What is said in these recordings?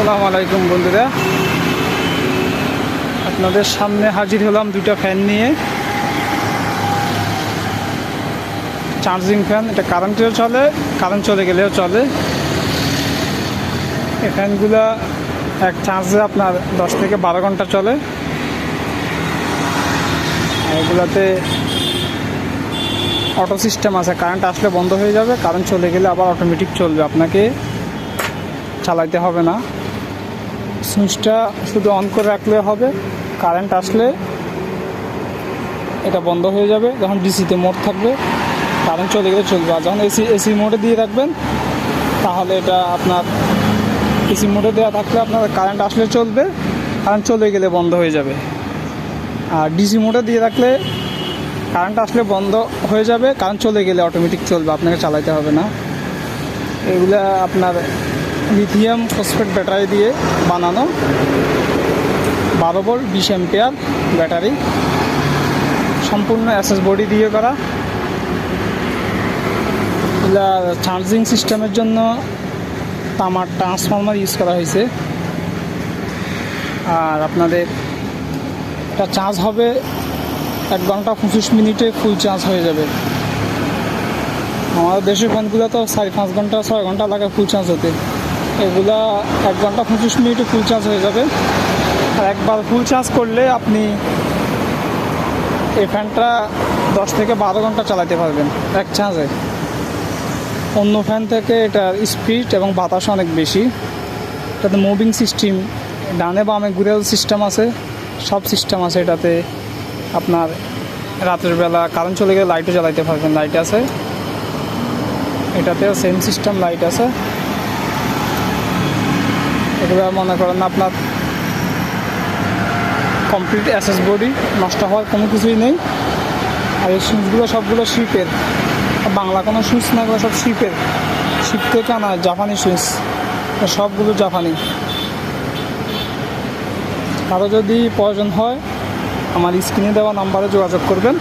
আসসালামু আলাইকুম বন্ধুরা। আপনাদের সামনে হাজির হলাম দুটো ফ্যান নিয়ে। চার্জিং ফ্যান এটা কারেন্টেও চলে কারেন্ট চলে গেলেও চলে। এই ফ্যানগুলো এক চার্জে আপনার দশ থেকে বারো ঘণ্টা চলে। এগুলাতে অটো সিস্টেম আছে কারেন্ট আসলে বন্ধ হয়ে যাবে কারেন্ট চলে গেলে আবার অটোমেটিক চলবে, আপনাকে চালাইতে হবে না। সুইচটা শুধু অন করে রাখলে হবে, কারেন্ট আসলে এটা বন্ধ হয়ে যাবে, যখন ডিসিতে মোড থাকবে, কারেন্ট চলে গেলে চলবে। আর যখন এসি এসি মোডে দিয়ে রাখবেন, তাহলে এটা আপনার এসি মোডে দেওয়া থাকলে আপনার কারেন্ট আসলে চলবে, কারেন্ট চলে গেলে বন্ধ হয়ে যাবে। আর ডিসি মোডে দিয়ে রাখলে কারেন্ট আসলে বন্ধ হয়ে যাবে, কারেন্ট চলে গেলে অটোমেটিক চলবে, আপনাকে চালাইতে হবে না। এগুলা আপনার লিথিয়াম ফসফেট ব্যাটারি দিয়ে বানানো। বারো ভোল্ট, বিশ এম্পিয়ার ব্যাটারি। সম্পূর্ণ অ্যাসেস বডি দিয়ে করা। চার্জিং সিস্টেমের জন্য তামার ট্রান্সফর্মার ইউজ করা হয়েছে। আর আপনাদের এটা চার্জ হবে এক ঘণ্টা পঁচিশ মিনিটে ফুল চার্জ হয়ে যাবে। আমাদের দেশের ফোনগুলো তো সাড়ে পাঁচ ঘণ্টা, ছয় ঘণ্টা লাগে ফুল চার্জ হতে। এগুলা এক ঘণ্টা পঁচিশ মিনিটে ফুল চার্জ হয়ে যাবে। আর একবার ফুল চার্জ করলে আপনি এই ফ্যানটা দশ থেকে বারো ঘণ্টা চালাতে পারবেন এক চার্জে অন্য ফ্যান থেকে এটার স্পিড এবং বাতাস অনেক বেশি। এটাতে মুভিং সিস্টেম ডানে বামে ঘুরেল সিস্টেম আছে, সব সিস্টেম আছে এটাতে। আপনার রাতের বেলা কারেন্ট চলে গেলে লাইটও জ্বালাইতে পারবেন লাইট আছে। এটাতেও সেম সিস্টেম লাইট আছে। এগুলো মনে করেন আপনার কমপ্লিট অ্যাসেস বডি নষ্ট হওয়ার কোনো কিছুই নেই। আর এই সুইচগুলো সবগুলো শিপের বাংলা কোনো সুইচ না, এগুলো সব শিপের শিপ থেকে আনা জাপানি সুইচ সবগুলো জাপানি। আরও যদি প্রয়োজন হয়, আমার স্ক্রিনে দেওয়া নাম্বারে যোগাযোগ করবেন।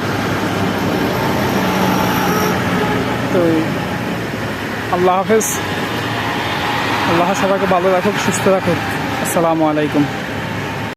তো আল্লাহ হাফেজ। আল্লাহ সবাইকে ভালো রাখুক সুস্থ রাখুক। আসসালামু আলাইকুম।